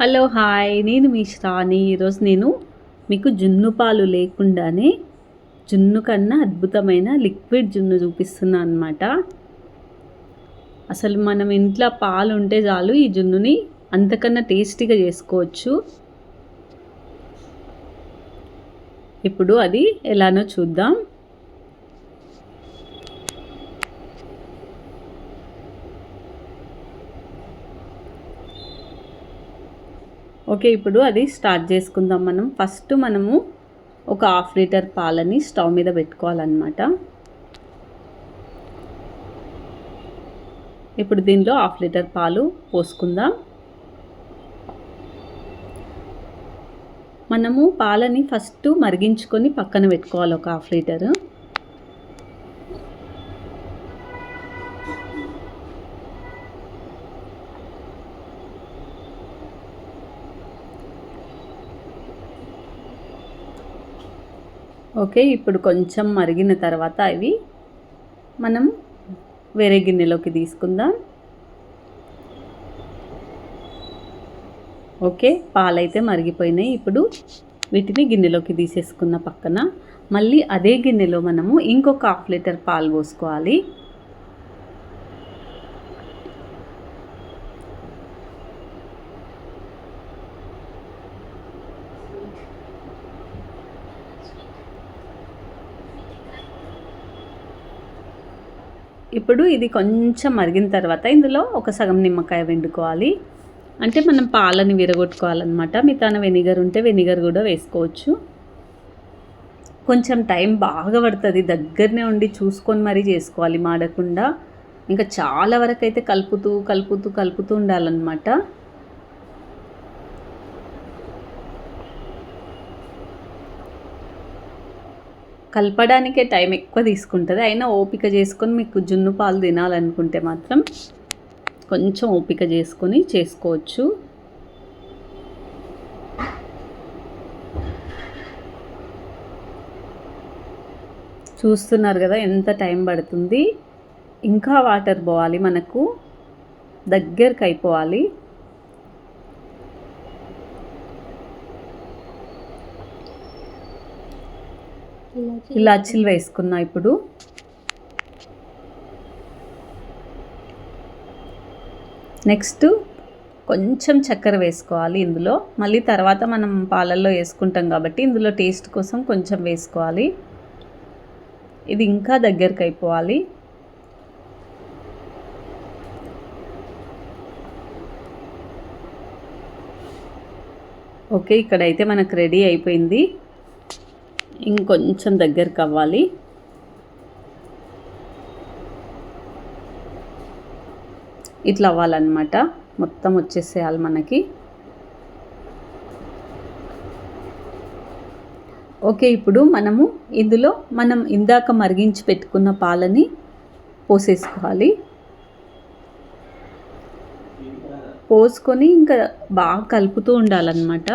Hello hi. నేను మీ శ్రాని. ఈరోజు నేను మీకు జున్ను పాలు లేకుండానే జున్ను కన్నా అద్భుతమైన లిక్విడ్ జున్ను చూపిస్తున్నాను అనమాట అసలు మనం ఇంట్లో పాలు ఉంటే చాలు ఈ జున్నుని అంతకన్నా టేస్టీగా చేసుకోవచ్చు. ఇప్పుడు అది ఎలానో చూద్దాం. ఓకే ఇప్పుడు అది స్టార్ట్ చేసుకుందాం మనం. ఫస్ట్ మనము ఒక హాఫ్ లీటర్ పాలని స్టవ్ మీద పెట్టుకోవాలన్నమాట. ఇప్పుడు దీనిలో హాఫ్ లీటర్ పాలు పోసుకుందాం. మనము పాలని ఫస్ట్ మరిగించుకొని పక్కన పెట్టుకోవాలి ఒక హాఫ్ లీటరు. ఓకే ఇప్పుడు కొంచెం మరిగిన తర్వాత అవి మనం వేరే గిన్నెలోకి తీసుకుందాం. ఓకే పాలైతే మరిగిపోయినాయి. ఇప్పుడు వీటిని గిన్నెలోకి తీసేసుకున్న పక్కన మళ్ళీ అదే గిన్నెలో మనము ఇంకొక హాఫ్ లీటర్ పాలు పోసుకోవాలి. ఇప్పుడు ఇది కొంచెం మరిగిన తర్వాత ఇందులో ఒక సగం నిమ్మకాయ వండుకోవాలి అంటే మనం పాలని విరగొట్టుకోవాలన్నమాట. మిగతాన వెనిగర్ ఉంటే వెనిగర్ కూడా వేసుకోవచ్చు. కొంచెం టైం బాగా పడుతుంది. దగ్గరనే ఉండి చూసుకొని మరీ చేసుకోవాలి మాడకుండా. ఇంకా చాలా వరకు అయితే కలుపుతూ కలుపుతూ కలుపుతూ ఉండాలన్నమాట. కలపడానికే టైం ఎక్కువ తీసుకుంటుంది. అయినా ఓపిక చేసుకొని మీకు జున్ను పాలు తినాలనుకుంటే మాత్రం కొంచెం ఓపిక చేసుకొని చేసుకోవచ్చు. చూస్తున్నారు కదా ఎంత టైం పడుతుంది. ఇంకా వాటర్ పోవాలి మనకు. దగ్గరకు అయిపోవాలి. ఇలాచీలు వేసుకున్నా ఇప్పుడు. నెక్స్ట్ కొంచెం చక్కెర వేసుకోవాలి ఇందులో. మళ్ళీ తర్వాత మనం పాలల్లో వేసుకుంటాం కాబట్టి ఇందులో టేస్ట్ కోసం కొంచెం వేసుకోవాలి. ఇది ఇంకా దగ్గరికి అయిపోవాలి. ఓకే ఇక్కడైతే మనకు రెడీ అయిపోయింది. ఇంకొంచెం దగ్గరకు అవ్వాలి. ఇట్లా అవ్వాలన్నమాట. మొత్తం వచ్చేసేయాలి మనకి. ఓకే ఇప్పుడు మనము ఇందులో మనం ఇందాక మరిగించి పెట్టుకున్న పాలని పోసేసుకోవాలి. పోసుకొని ఇంకా బాగా కలుపుతూ ఉండాలన్నమాట.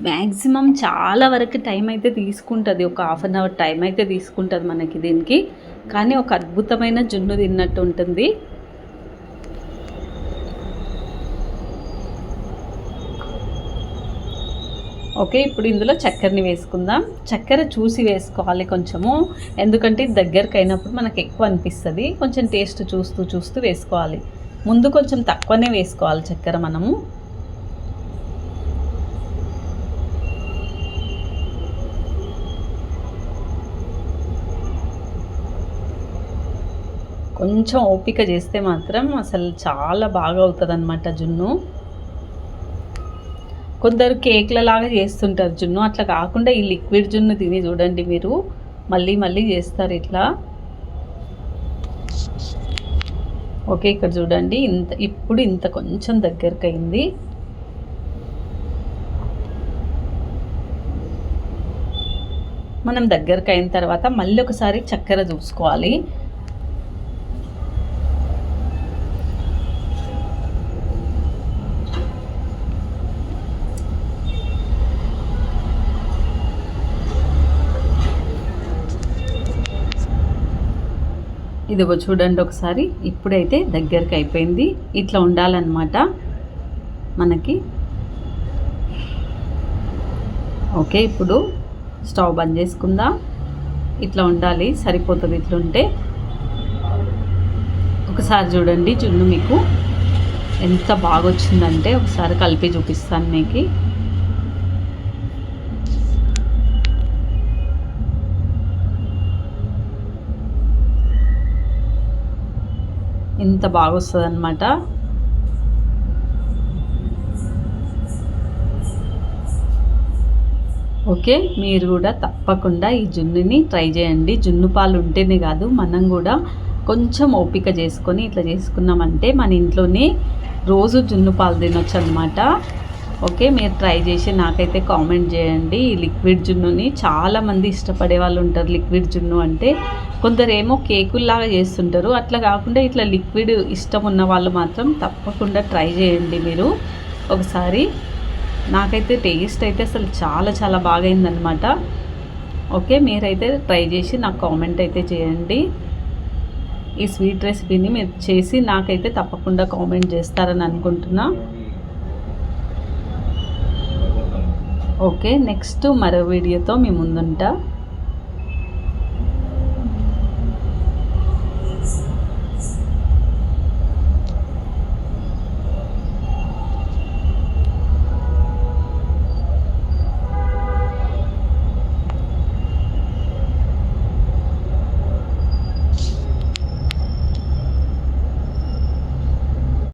మ్యాక్సిమం చాలా వరకు టైం అయితే తీసుకుంటుంది. ఒక హాఫ్ అన్ అవర్ టైం అయితే తీసుకుంటుంది మనకి దీనికి. కానీ ఒక అద్భుతమైన జున్ను తిన్నట్టు ఉంటుంది. ఓకే ఇప్పుడు ఇందులో చక్కెరని వేసుకుందాం. చక్కెర చూసి వేసుకోవాలి కొంచెము. ఎందుకంటే దగ్గరకు అయినప్పుడు మనకు ఎక్కువ అనిపిస్తుంది. కొంచెం టేస్ట్ చూస్తూ చూస్తూ వేసుకోవాలి. ముందు కొంచెం తక్కువనే వేసుకోవాలి చక్కెర మనము. కొంచెం ఓపిక చేస్తే మాత్రం అసలు చాలా బాగా అవుతుంది అనమాట జున్ను. కొందరు కేక్లలాగా చేస్తుంటారు జున్ను. అట్లా కాకుండా ఈ లిక్విడ్ జున్ను తిని చూడండి మీరు. మళ్ళీ మళ్ళీ చేస్తారు ఇట్లా. ఓకే ఇక్కడ చూడండి. ఇంత ఇప్పుడు ఇంత కొంచెం దగ్గరకు అయింది మనం దగ్గరకు అయిన తర్వాత మళ్ళీ ఒకసారి చక్కెర చూసుకోవాలి. ఇది చూడండి ఒకసారి. ఇప్పుడైతే దగ్గరికి అయిపోయింది. ఇట్లా ఉండాలన్నమాట మనకి. ఓకే ఇప్పుడు స్టవ్ బంద్ చేసుకుందాం. ఇట్లా ఉండాలి. సరిపోతుంది ఇట్లుంటే. ఒకసారి చూడండి జున్ను మీకు. ఎంత బాగా వచ్చిందంటే ఒకసారి కలిపి చూపిస్తాను మీకు. ఇంత బాగా వస్తుంది అనమాట ఓకే మీరు కూడా తప్పకుండా ఈ జున్నుని ట్రై చేయండి. జున్ను పాలు ఉంటేనే కాదు మనం కూడా కొంచెం ఓపిక చేసుకొని ఇట్లా చేసుకున్నామంటే మన ఇంట్లోనే రోజు జున్ను పాలు తినొచ్చు అనమాట ఓకే మీరు ట్రై చేసి నాకైతే కామెంట్ చేయండి. ఈ లిక్విడ్ జున్నుని చాలామంది ఇష్టపడే వాళ్ళు ఉంటారు. లిక్విడ్ జున్ను అంటే కొందరేమో కేకుల్లాగా చేస్తుంటారు. అట్లా కాకుండా ఇట్లా లిక్విడ్ ఇష్టం ఉన్న వాళ్ళు మాత్రం తప్పకుండా ట్రై చేయండి మీరు. ఒకసారి నాకైతే టేస్ట్ అయితే అసలు చాలా చాలా బాగా అయిందనమాట ఓకే మీరైతే ట్రై చేసి నాకు కామెంట్ అయితే చేయండి. ఈ స్వీట్ రెసిపీని మీరు చేసి నాకైతే తప్పకుండా కామెంట్ చేస్తారని అనుకుంటున్నా. ఓకే నెక్స్ట్ మరో వీడియోతో మీ ముందుంటా.